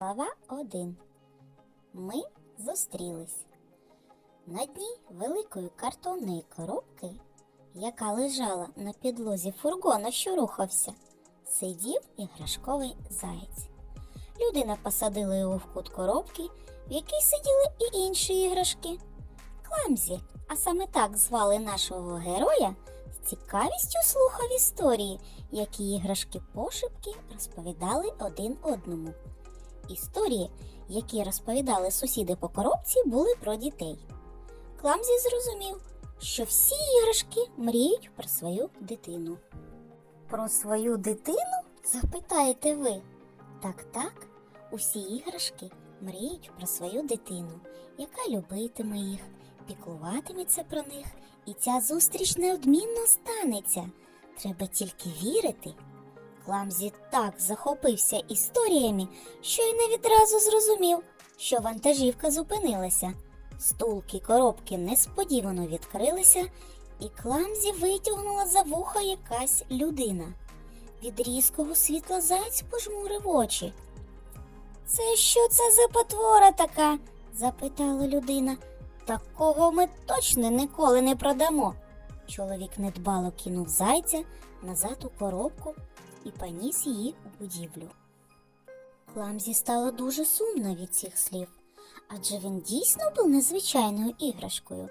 Глава 1. Ми зустрілись. На дні великої картонної коробки, яка лежала на підлозі фургона, що рухався, сидів іграшковий заєць. Людина посадила його в кут коробки, в якій сиділи і інші іграшки. Кламзі, а саме так звали нашого героя, з цікавістю слухав історії, які іграшки пошепки розповідали один одному. Історії, які розповідали сусіди по коробці, були про дітей. Кламзі зрозумів, що всі іграшки мріють про свою дитину. Про свою дитину? запитаєте ви. Так, так, усі іграшки мріють про свою дитину, яка любитиме їх, піклуватиметься про них, і ця зустріч неодмінно станеться. Треба тільки вірити. Кламзі так захопився історіями, що й не відразу зрозумів, що вантажівка зупинилася. Стулки коробки несподівано відкрилися, і Кламзі витягнула за вуха якась людина. Від різкого світла заяць пожмурив очі. Це що це за потвора така? запитала людина. Такого ми точно ніколи не продамо. Чоловік недбало кинув зайця назад у коробку і поніс її у будівлю. Кламзі стало дуже сумно від цих слів, адже він дійсно був незвичайною іграшкою.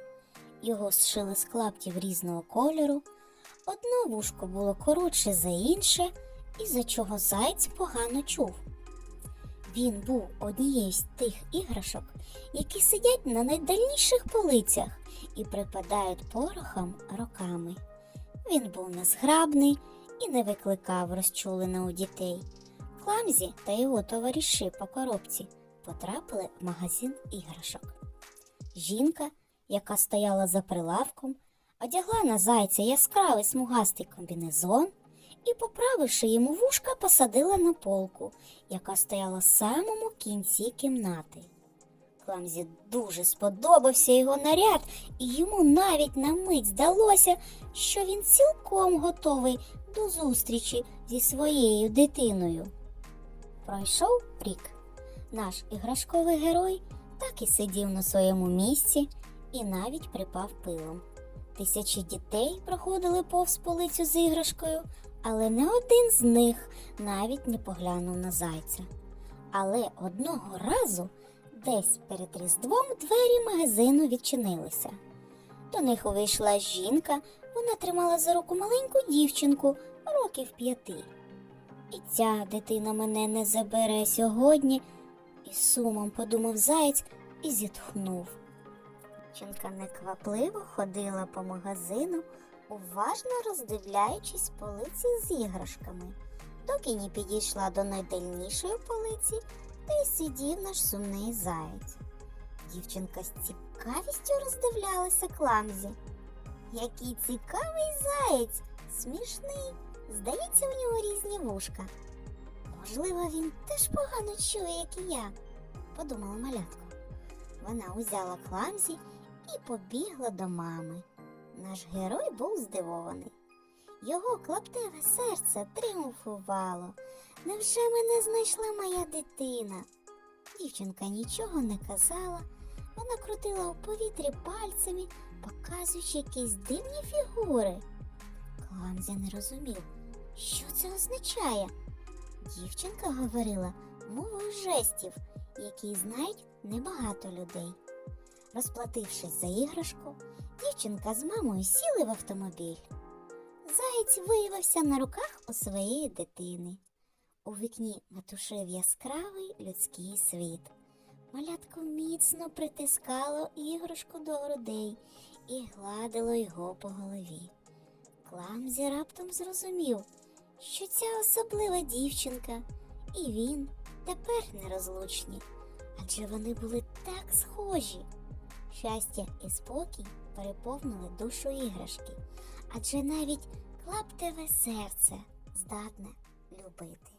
Його зшили з клаптів різного кольору, одно вушко було коротше за інше, із-за чого заєць погано чув. Він був однією з тих іграшок, які сидять на найдальніших полицях і припадають порохом роками. Він був незграбний і не викликав розчулення у дітей. Кламзі та його товариші по коробці потрапили в магазин іграшок. Жінка, яка стояла за прилавком, одягла на зайця яскравий смугастий комбінезон і, поправивши йому вушка, посадила на полку, яка стояла в самому кінці кімнати. Кламзі дуже сподобався його наряд, і йому навіть на мить здалося, що він цілком готовий до зустрічі зі своєю дитиною. Пройшов рік. Наш іграшковий герой так і сидів на своєму місці і навіть припав пилом. Тисячі дітей проходили повз полицю з іграшкою, але не один з них навіть не поглянув на зайця. Але одного разу десь перед різдвом двері магазину відчинилися. До них увійшла жінка, вона тримала за руку маленьку дівчинку років п'яти. І ця дитина мене не забере сьогодні, із сумом подумав заєць і зітхнув. Дівчинка неквапливо ходила по магазину, уважно роздивляючись полиці з іграшками, доки не підійшла до найдальнішої полиці, та й сидів наш сумний заєць. Дівчинка з цікавістю роздивлялася кламзі. Який цікавий заєць, смішний. Здається, у нього різні вушка. Можливо, він теж погано чує, як і я, подумала малятка. Вона узяла кламзі і побігла до мами. Наш герой був здивований. Його клаптеве серце тріумфувало. Невже мене знайшла моя дитина? Дівчинка нічого не казала. Вона крутила у повітрі пальцями, показуючи якісь дивні фігури. Кламзі не розумів, що це означає. Дівчинка говорила мовою жестів, які знають небагато людей. Розплатившись за іграшку, дівчинка з мамою сіли в автомобіль. Заєць виявився на руках у своєї дитини. У вікні метушив яскравий людський світ. Малятко міцно притискало іграшку до грудей і гладило його по голові. Кламзі раптом зрозумів, що ця особлива дівчинка і він тепер нерозлучні, адже вони були так схожі. Щастя і спокій переповнили душу іграшки, адже навіть клаптеве серце здатне любити.